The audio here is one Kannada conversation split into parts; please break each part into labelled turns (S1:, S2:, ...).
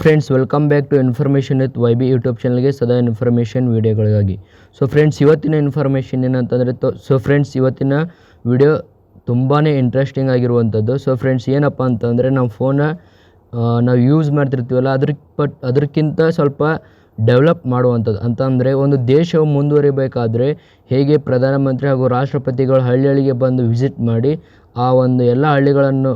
S1: Friends welcome back to information with Y B YouTube ಚಾನಲ್ಗೆ ಸದಾ ಇನ್ಫಾರ್ಮೇಷನ್ ವೀಡಿಯೋಗಳಿಗಾಗಿ ಸೊ ಫ್ರೆಂಡ್ಸ್ ಇವತ್ತಿನ ಇನ್ಫಾರ್ಮೇಷನ್ ಏನಂತಂದರೆ ತೊ ಸೊ ಫ್ರೆಂಡ್ಸ್ ಇವತ್ತಿನ ವಿಡಿಯೋ ತುಂಬಾ ಇಂಟ್ರೆಸ್ಟಿಂಗ್ ಆಗಿರುವಂಥದ್ದು ಸೊ ಫ್ರೆಂಡ್ಸ್ ಏನಪ್ಪ ಅಂತಂದರೆ ನಾವು ಫೋನ ನಾವು ಯೂಸ್ ಮಾಡ್ತಿರ್ತೀವಲ್ಲ, ಅದ್ರ ಬಟ್ ಅದಕ್ಕಿಂತ ಸ್ವಲ್ಪ ಡೆವಲಪ್ ಮಾಡುವಂಥದ್ದು ಅಂತಂದರೆ ಒಂದು ದೇಶವು ಮುಂದುವರಿಬೇಕಾದರೆ ಹೇಗೆ ಪ್ರಧಾನಮಂತ್ರಿ ಹಾಗೂ ರಾಷ್ಟ್ರಪತಿಗಳು ಹಳ್ಳಿ ಹಳ್ಳಿಗೆ ಬಂದು ವಿಸಿಟ್ ಮಾಡಿ ಆ ಒಂದು ಎಲ್ಲ ಹಳ್ಳಿಗಳನ್ನು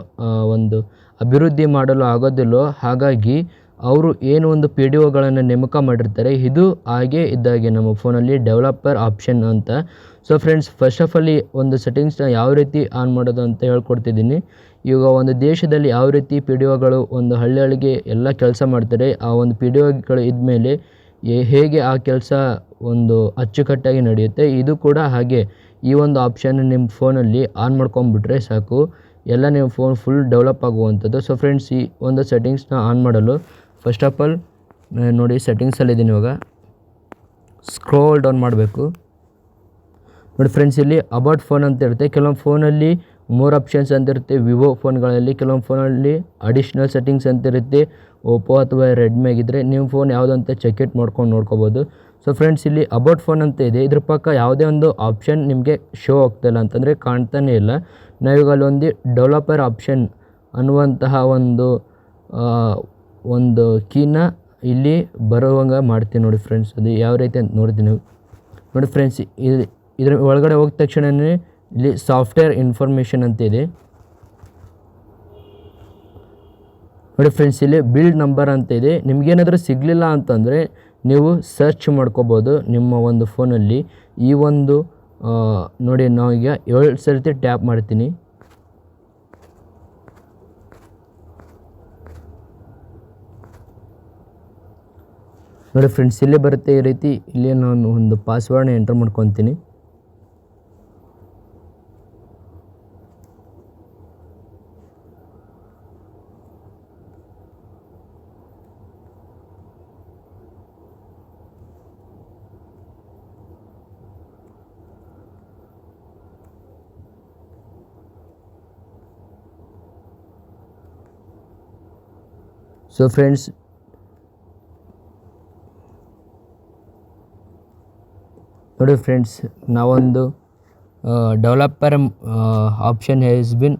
S1: ಒಂದು ಅಭಿವೃದ್ಧಿ ಮಾಡಲು ಆಗೋದಿಲ್ಲೋ ಹಾಗಾಗಿ ಅವರು ಏನು ಒಂದು ಪಿ ಡಿ ಒಗಳನ್ನು ನೇಮಕ ಮಾಡಿರ್ತಾರೆ, ಇದು ಹಾಗೆ ಇದ್ದಾಗೆ ನಮ್ಮ ಫೋನಲ್ಲಿ ಡೆವಲಪರ್ ಆಪ್ಷನ್ ಅಂತ. So friends first of all ಒಂದು ಸೆಟ್ಟಿಂಗ್ಸ್ನ ಯಾವ ರೀತಿ ಆನ್ ಮಾಡೋದು ಅಂತ ಹೇಳ್ಕೊಡ್ತಿದ್ದೀನಿ. ಈಗ ಒಂದು ದೇಶದಲ್ಲಿ ಯಾವ ರೀತಿ ಪಿ ಡಿ ಒಗಳು ಒಂದು ಹಳ್ಳಿ ಹಳ್ಳಿಗೆ ಎಲ್ಲ ಕೆಲಸ ಮಾಡ್ತಾರೆ, ಆ ಒಂದು ಪಿ ಡಿ ಒಗಳು ಇದ್ಮೇಲೆ ಹೇಗೆ ಆ ಕೆಲಸ ಒಂದು ಅಚ್ಚುಕಟ್ಟಾಗಿ ನಡೆಯುತ್ತೆ, ಇದು ಕೂಡ ಹಾಗೆ ಈ ಒಂದು ಆಪ್ಷನ್ ನಿಮ್ಮ ಫೋನಲ್ಲಿ ಆನ್ ಮಾಡ್ಕೊಂಬಿಟ್ರೆ ಸಾಕು. ಎಲ್ಲ ನಿಮ್ಮ ಫೋನ್ ಫುಲ್ ಡೆವಲಪ್ ಆಗುವಂಥದ್ದು. ಸೊ ಫ್ರೆಂಡ್ಸ್ ಈ ಒಂದು ಸೆಟ್ಟಿಂಗ್ಸ್ನ ಆನ್ ಮಾಡಲು ಫಸ್ಟ್ ಆಫ್ ಆಲ್ ನೋಡಿ ಸೆಟ್ಟಿಂಗ್ಸಲ್ಲಿದ್ದೀನಿ ಇವಾಗ. ಸ್ಕ್ರೋಲ್ ಡೌನ್ ಮಾಡಬೇಕು. ನೋಡಿ ಫ್ರೆಂಡ್ಸ್ ಇಲ್ಲಿ ಅಬೌಟ್ ಫೋನ್ ಅಂತ ಇರುತ್ತೆ. ಕೆಲವೊಂದು ಫೋನಲ್ಲಿ ಮೋರ್ ಆಪ್ಷನ್ಸ್ ಅಂತ ಇರುತ್ತೆ. ವಿವೋ ಫೋನ್ಗಳಲ್ಲಿ ಕೆಲವೊಂದು ಫೋನಲ್ಲಿ ಅಡಿಷ್ನಲ್ ಸೆಟ್ಟಿಂಗ್ಸ್ ಅಂತ ಇರುತ್ತೆ. ಓಪೋ ಅಥವಾ ರೆಡ್ಮಿ ಆಗಿದ್ದರೆ ನಿಮ್ಮ ಫೋನ್ ಯಾವುದಂತ ಚೆಕ್ ಇಟ್ ಮಾಡ್ಕೊಂಡು ನೋಡ್ಕೋಬೋದು. ಸೊ ಫ್ರೆಂಡ್ಸ್ ಇಲ್ಲಿ ಅಬೌಟ್ ಫೋನ್ ಅಂತ ಇದೆ. ಇದ್ರ ಪಕ್ಕ ಯಾವುದೇ ಒಂದು ಆಪ್ಷನ್ ನಿಮಗೆ ಶೋ ಆಗ್ತಾಯಿಲ್ಲ ಅಂತಂದರೆ ಕಾಣ್ತಾನೇ ಇಲ್ಲ. ನಾವೀಗ ಅಲ್ಲೊಂದು ಡೆವಲಪರ್ ಆಪ್ಷನ್ ಅನ್ನುವಂತಹ ಒಂದು ಒಂದು ಕೀನ ಇಲ್ಲಿ ಬರುವಂಗೆ ಮಾಡ್ತೀನಿ ನೋಡಿ ಫ್ರೆಂಡ್ಸ್ ಅದು ಯಾವ ರೀತಿ ಅಂತ ನೋಡ್ತೀನಿ ನೋಡಿ ಫ್ರೆಂಡ್ಸ್ ಇದು ಇದ್ರ ಒಳಗಡೆ ಹೋಗಿದ ತಕ್ಷಣವೇ ಇಲ್ಲಿ ಸಾಫ್ಟ್ವೇರ್ ಇನ್ಫಾರ್ಮೇಷನ್ ಅಂತ ಇದೆ. ನೋಡಿ ಫ್ರೆಂಡ್ಸ್ ಇಲ್ಲಿ ಬಿಲ್ಡ್ ನಂಬರ್ ಅಂತ ಇದೆ. ನಿಮಗೇನಾದರೂ ಸಿಗಲಿಲ್ಲ ಅಂತಂದರೆ ನೀವು ಸರ್ಚ್ ಮಾಡ್ಕೋಬೋದು ನಿಮ್ಮ ಒಂದು ಫೋನಲ್ಲಿ ಈ ಒಂದು ನೋಡಿ ನಾವೀಗ ಏಳು ಸರ್ತಿ ಟ್ಯಾಪ್ ಮಾಡ್ತೀನಿ. ನೋಡಿ ಫ್ರೆಂಡ್ಸ್ ಇಲ್ಲೇ ಬರುತ್ತೆ ಈ ರೀತಿ. ಇಲ್ಲಿ ನಾನು ಒಂದು ಪಾಸ್ವರ್ಡ್ನ ಎಂಟರ್ ಮಾಡ್ಕೊತೀನಿ. ಸೊ ಫ್ರೆಂಡ್ಸ್ ನೋಡಿ ಫ್ರೆಂಡ್ಸ್, ನಾವೊಂದು developer option has been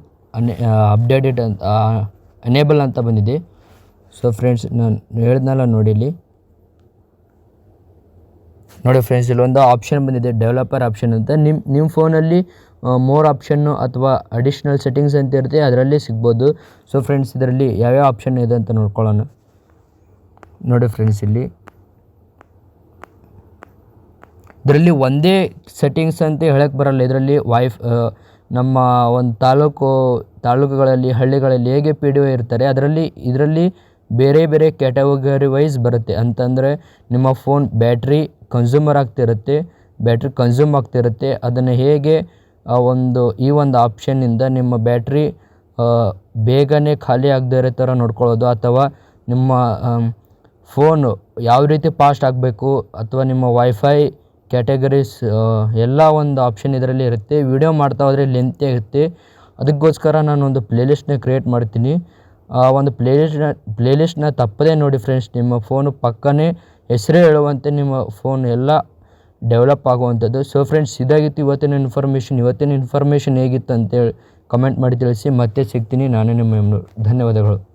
S1: updated ಅಂತ ಅನೇಬಲ್ ಅಂತ ಬಂದಿದೆ. ಸೊ ಫ್ರೆಂಡ್ಸ್ ನಾನು ಹೇಳಿದ್ನಲ್ಲ ನೋಡಿ ಇಲ್ಲಿ. ನೋಡಿ ಫ್ರೆಂಡ್ಸ್ ಇಲ್ಲೊಂದು ಆಪ್ಷನ್ ಬಂದಿದೆ ಡೆವಲಪರ್ ಆಪ್ಷನ್ ಅಂತ. ನಿಮ್ಮ ನಿಮ್ಮ ಫೋನಲ್ಲಿ ಮೋರ್ ಆಪ್ಷನ್ನು ಅಥವಾ ಅಡಿಷ್ನಲ್ ಸೆಟ್ಟಿಂಗ್ಸ್ ಅಂತ ಇರುತ್ತೆ, ಅದರಲ್ಲಿ ಸಿಗ್ಬೋದು. ಸೊ ಫ್ರೆಂಡ್ಸ್ ಇದರಲ್ಲಿ ಯಾವ್ಯಾವ ಆಪ್ಷನ್ ಇದೆ ಅಂತ ನೋಡ್ಕೊಳ್ಳೋಣ. ನೋಡಿ ಫ್ರೆಂಡ್ಸ್ ಇಲ್ಲಿ. ಇದರಲ್ಲಿ ಒಂದೇ ಸೆಟ್ಟಿಂಗ್ಸ್ ಅಂತ ಹೇಳಕ್ಕೆ ಬರಲ್ಲ. ಇದರಲ್ಲಿ ವೈಫ್ ನಮ್ಮ ಒಂದು ತಾಲೂಕು, ತಾಲೂಕುಗಳಲ್ಲಿ, ಹಳ್ಳಿಗಳಲ್ಲಿ ಹೇಗೆ ಪಿ ಡಿ ಒ ಇರ್ತಾರೆ, ಅದರಲ್ಲಿ, ಇದರಲ್ಲಿ ಬೇರೆ ಬೇರೆ ಕ್ಯಾಟಗರಿ ವೈಸ್ ಬರುತ್ತೆ. ಅಂತಂದರೆ ನಿಮ್ಮ ಫೋನ್ ಬ್ಯಾಟ್ರಿ ಕನ್ಸ್ಯೂಮರ್ ಆಗ್ತಿರುತ್ತೆ ಬ್ಯಾಟ್ರಿ ಕನ್ಸ್ಯೂಮ್ ಆಗ್ತಿರುತ್ತೆ. ಅದನ್ನು ಹೇಗೆ ಒಂದು, ಈ ಒಂದು ಆಪ್ಷನ್ನಿಂದ ನಿಮ್ಮ ಬ್ಯಾಟ್ರಿ ಬೇಗನೆ ಖಾಲಿ ಆಗದೇ ಇರೋ ಥರ ನೋಡ್ಕೊಳ್ಳೋದು. ಅಥವಾ ನಿಮ್ಮ ಫೋನು ಯಾವ ರೀತಿ ಫಾಸ್ಟ್ ಆಗಬೇಕು, ಅಥವಾ ನಿಮ್ಮ ವೈಫೈ ಕ್ಯಾಟಗರೀಸ್ ಎಲ್ಲ ಒಂದು ಆಪ್ಷನ್ ಇದರಲ್ಲಿ ಇರುತ್ತೆ. ವಿಡಿಯೋ ಮಾಡ್ತಾ ಹೋದರೆ ಲೆಂತಿ ಆಗುತ್ತೆ ಅದಕ್ಕೋಸ್ಕರ ನಾನು ಒಂದು ಪ್ಲೇಲಿಸ್ಟ್ನ ಕ್ರಿಯೇಟ್ ಮಾಡ್ತೀನಿ. ಆ, ಒಂದು ಪ್ಲೇಲಿಸ್ಟ್ನ ಪ್ಲೇಲಿಸ್ಟ್ನ ತಪ್ಪದೇ ನೋಡಿ ಫ್ರೆಂಡ್ಸ್ ನಿಮ್ಮ ಫೋನು ಪಕ್ಕನೇ ಹೆಸರು ಹೇಳುವಂತೆ ನಿಮ್ಮ ಫೋನ್ ಎಲ್ಲ ಡೆವಲಪ್ ಆಗುವಂಥದ್ದು. ಸೊ ಫ್ರೆಂಡ್ಸ್ ಇದಾಗಿತ್ತು ಇವತ್ತಿನ ಇನ್ಫಾರ್ಮೇಷನ್ ಇವತ್ತಿನ ಇನ್ಫಾರ್ಮೇಷನ್ ಹೇಗಿತ್ತು ಅಂತೇಳಿ ಕಮೆಂಟ್ ಮಾಡಿ ತಿಳಿಸಿ. ಮತ್ತೆ ಸಿಗ್ತೀನಿ. ನಾನೇ ನಿಮ್ಮ ಧನ್ಯವಾದಗಳು.